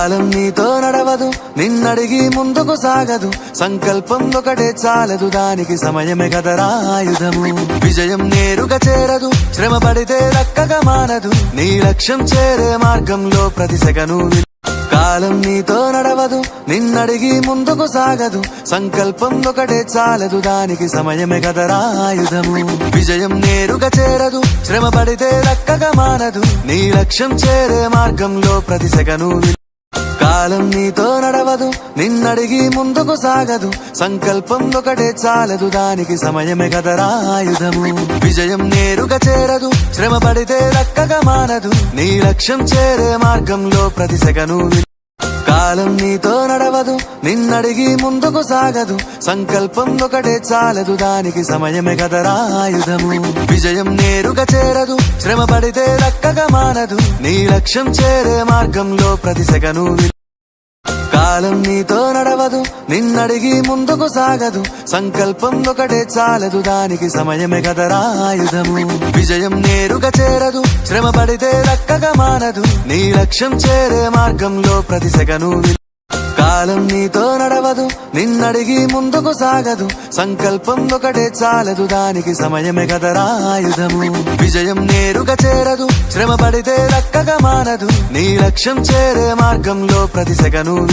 కాలం నీతో నడవదు నిన్నడిగి ముందుకు సాగదు. సంకల్పం ఒకటే చాలదు దానికి సమయమే కదరా ఆయుధము. విజయం నేరుగా చేరదు శ్రమ పడితే రక్కగా మానదు నీ లక్ష్యం చేరే మార్గంలో ప్రతి సెగను కాలం నీతో నడవదు నిన్నడిగి ముందుకు సాగదు. సంకల్పం ఒకటే చాలదు దానికి సమయమే కదరా ఆయుధము. విజయం నేరుగా చేరదు శ్రమ పడితే రక్కగా మానదు నీ లక్ష్యం చేరే మార్గంలో ప్రతి సెగను కాలం నీతో నడవదు నిన్నడిగి ముందుకు సాగదు. సంకల్పం ఒకటే చాలదు దానికి సమయమే కదరా ఆయుధము. విజయం నేరుగా చేరదు శ్రమ పడితే రక్కగా మానదు నీ లక్ష్యం చేరే మార్గంలో ప్రతి సెగను కాలం నీతో నడవదు నిన్నడిగి ముందుకు సాగదు. సంకల్పం ఒకటే చాలదు దానికి సమయమే కదరా ఆయుధము. విజయం నేరుగా చేరదు శ్రమ పడితే రక్కగా మానదు నీ లక్ష్యం చేరే మార్గంలో ప్రతి సెగను కాలం నీతో నడవదు నిన్నడిగి ముందుకు సాగదు. సంకల్పం ఒకటే చాలదు దానికి సమయమే కదరా ఆయుధము. విజయం నేరుగా చేరదు శ్రమ పడితే రక్కగా మానదు. నీ లక్ష్యం చేరే మార్గంలో ప్రతి సెగను కాలం నీతో నడవదు నిన్నడిగి ముందుకు సాగదు. సంకల్పం ఒకటే చాలదు దానికి సమయమే కదరా ఆయుధము. విజయం నేరుగా చేరదు శ్రమ పడితే రక్కగా మానదు. నీ లక్ష్యం చేరే మార్గంలో ప్రతి సెగను